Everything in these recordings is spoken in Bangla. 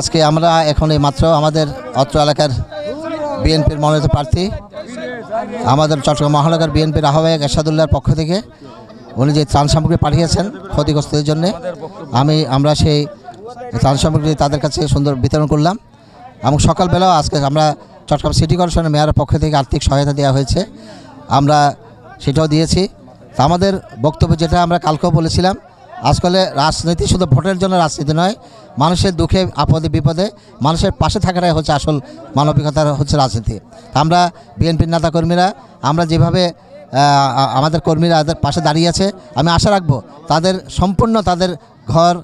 আজকে আমরা এখন এই মাত্র আমাদের অত্র এলাকার বিএনপির মনোনীত প্রার্থী, আমাদের চট্টগ্রাম মহানগর বিএনপির আহ্বায়ক এরশাদুল্লাহর পক্ষ থেকে উনি যে ত্রাণ সামগ্রী পাঠিয়েছেন ক্ষতিগ্রস্তদের জন্য, আমি, আমরা সেই ত্রাণ সামগ্রী তাদের কাছে সুন্দর বিতরণ করলাম। এবং সকালবেলাও আজকে আমরা চট্টগ্রাম সিটি কর্পোরেশনের মেয়রের পক্ষ থেকে আর্থিক সহায়তা দেওয়া হয়েছে। আমরা সেটাও দিয়েছি। তা আমাদের বক্তব্য যেটা আমরা কালকেও বলেছিলাম, আজকালে রাজনীতি শুধু ভোটের জন্য রাজনীতি নয় মানুষের দুঃখে, আপদে, বিপদে মানুষের পাশে থাকাটাই হচ্ছে আসল মানবিকতার হচ্ছে রাজনীতি। আমরা বিএনপির নেতাকর্মীরা আমরা যেভাবে আমাদের কর্মীরা পাশে দাঁড়িয়ে আছে, আমি আশা রাখব তাদের সম্পূর্ণ তাদের ঘর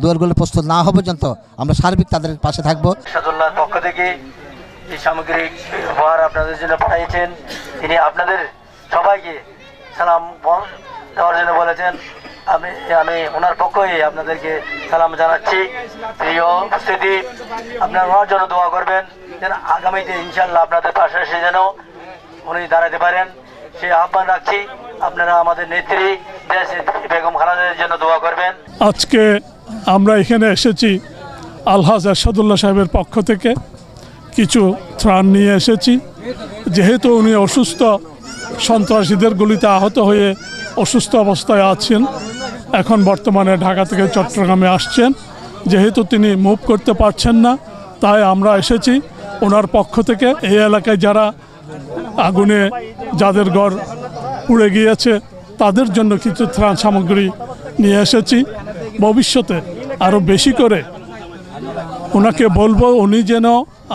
দুয়ারগুলো প্রস্তুত না হওয়া পর্যন্ত আমরা সার্বিক তাদের পাশে থাকব। পক্ষ থেকে এই সামগ্রিক উপহার আপনাদের জন্য পাঠিয়েছেন। তিনি আপনাদের সবাইকে সালাম দেওয়ার জন্য বলেছেন। আমি আমি ওনার পক্ষই আপনাদেরকে সালাম জানাচ্ছি। প্রিয় উপস্থিতি, আপনারা ওনার জন্য দোয়া করবেন যেন আগামীতে ইনশাল্লাহ আপনাদের পাশে এসে যেন উনি দাঁড়াতে পারেন। সেই আহ্বান রাখছি। আপনারা আমাদের নেত্রী দেশ বেগম খালেদার জন্য দোয়া করবেন। আজকে আমরা এখানে এসেছি আলহাজ এরশাদুল্লাহ সাহেবের পক্ষ থেকে। কিছু ত্রাণ নিয়ে এসেছি। যেহেতু উনি অসুস্থ, সন্ত্রাসীদের গুলিতে আহত হয়ে অসুস্থ অবস্থায় আছেন এখন বর্তমানে ঢাকা থেকে চট্টগ্রামে আসছেন। যেহেতু তিনি মুভ করতে পারছেন না, তাই আমরা এসেছি ওনার পক্ষ থেকে। এই এলাকায় যারা আগুনে যাদের ঘর পুড়ে গিয়েছে, তাদের জন্য কিছু ত্রাণ সামগ্রী নিয়ে এসেছি। ভবিষ্যতে আরও বেশি করে ওনাকে বলব, উনি যেন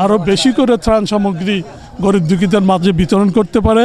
আরও বেশি করে ত্রাণ সামগ্রী গরিব দুঃখীদের মাঝে বিতরণ করতে পারে।